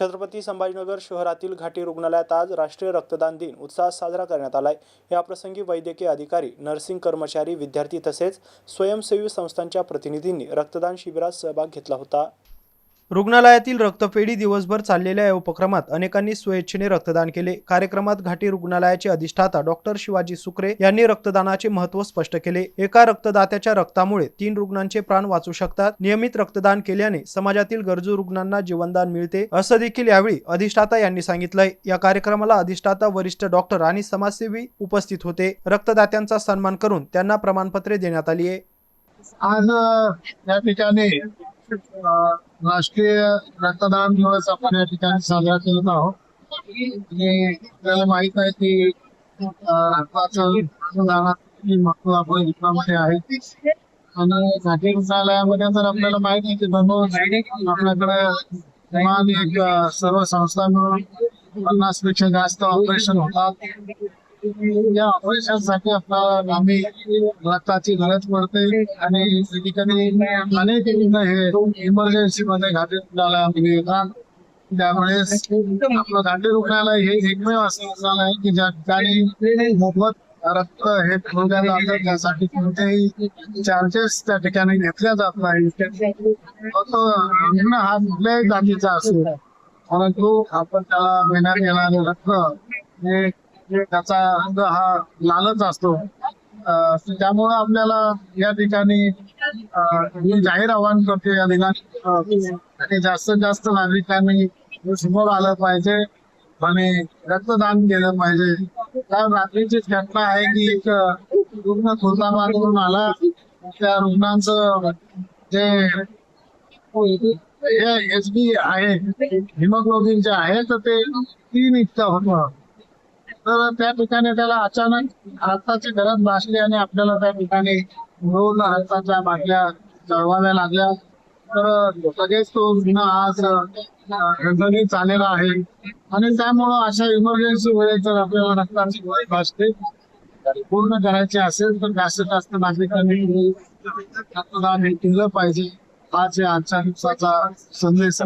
छत्रपती संभाजीनगर शहरातील घाटी रुग्णालयात आज राष्ट्रीय रक्तदान दिन. उत्साहात साजरा करण्यात आलाय. याप्रसंगी वैद्यकीय अधिकारी नर्सिंग कर्मचारी विद्यार्थी तसेच स्वयंसेवी संस्थांच्या प्रतिनिधींनी रक्तदान शिबिरात सहभाग घेतला होता. रुग्णालयातील रक्तपेढी दिवसभर चाललेल्या या उपक्रमात अनेकांनी स्वेच्छेने रक्तदान केले. कार्यक्रमात घाटी रुग्णालयाचे अधिष्ठाता डॉक्टर शिवाजी सुक्रे यांनी रक्तदानाचे महत्त्व स्पष्ट केले. एका रक्तदात्याच्या रक्तामुळे तीन रुग्णांचे प्राण वाचू शकतात. नियमित रक्तदान केल्याने समाजातील गरजू रुग्णांना जीवनदान मिळते. असं देखील यावेळी अधिष्ठाता यांनी सांगितलंय. या कार्यक्रमाला अधिष्ठाता वरिष्ठ डॉक्टर आणि समाजसेवी उपस्थित होते. रक्तदात्यांचा सन्मान करून त्यांना प्रमाणपत्रे देण्यात आली आहे आज या ठिकाणी राष्ट्रीय रक्तदान दिवस आपण या ठिकाणी साजरा करत आहोत. आणि आपल्याला माहीत आहे की रक्ताचं महत्त्व आपण आहे. आणि घाटी रुग्णालयामध्ये तर आपल्याला माहीत आहे की दररोज आपल्याकडे किमान एक सर्व संस्था मिळून पन्नासपेक्षा जास्त ऑपरेशन होतात. या ऑपरेशनसाठी आपल्याला आम्ही रक्ताची गरज पडते आणि ठिकाणी अनेक रुग्ण हे इमर्जन्सी मध्ये घाटी रुग्णालयामध्ये येतात त्यामुळे आपलं घाटी रुग्णालय हे एकमेव असं रुग्णालय आहे की ज्या ठिकाणी मोफत रक्त हे पुरवल्या त्यासाठी कोणतेही चार्जेस त्या ठिकाणी घेतल्या जात नाही फक्त रुग्ण हा कुठल्याही जातीचा असेल परंतु आपण त्याला देण्यात येणारे रक्त हे त्याचा रंग हा लालच असतो. त्यामुळं आपल्याला या ठिकाणी मी जाहीर आवाहन करतो या ठिकाणी आणि जास्तीत जास्त नागरिकांनी समोर आलं पाहिजे आणि रक्तदान केलं पाहिजे. कारण रात्रीची घटना आहे की एक रुग्ण खुर्दाबादवरून आला. त्या रुग्णांचं जे एच बी आहे हिमोग्लोबिन जे आहे तर ते तीन इतकं होतं. तर त्या ठिकाणी त्याला अचानक हाताची गरज भासली आणि आपल्याला त्या ठिकाणी दोन हाताच्या बाटल्या चढवाव्या लागल्या. तर लगेच तो रुग्ण आज घरगरीत आलेला आहे. आणि त्यामुळं अशा इमर्जन्सी वेळेत जर आपल्याला रक्ताची गरज भासते पूर्ण करायची असेल तर जास्तीत जास्त नागरिकांनी रक्तदान हे केलं पाहिजे. हा या आजच्या दिवसाचा संदेश.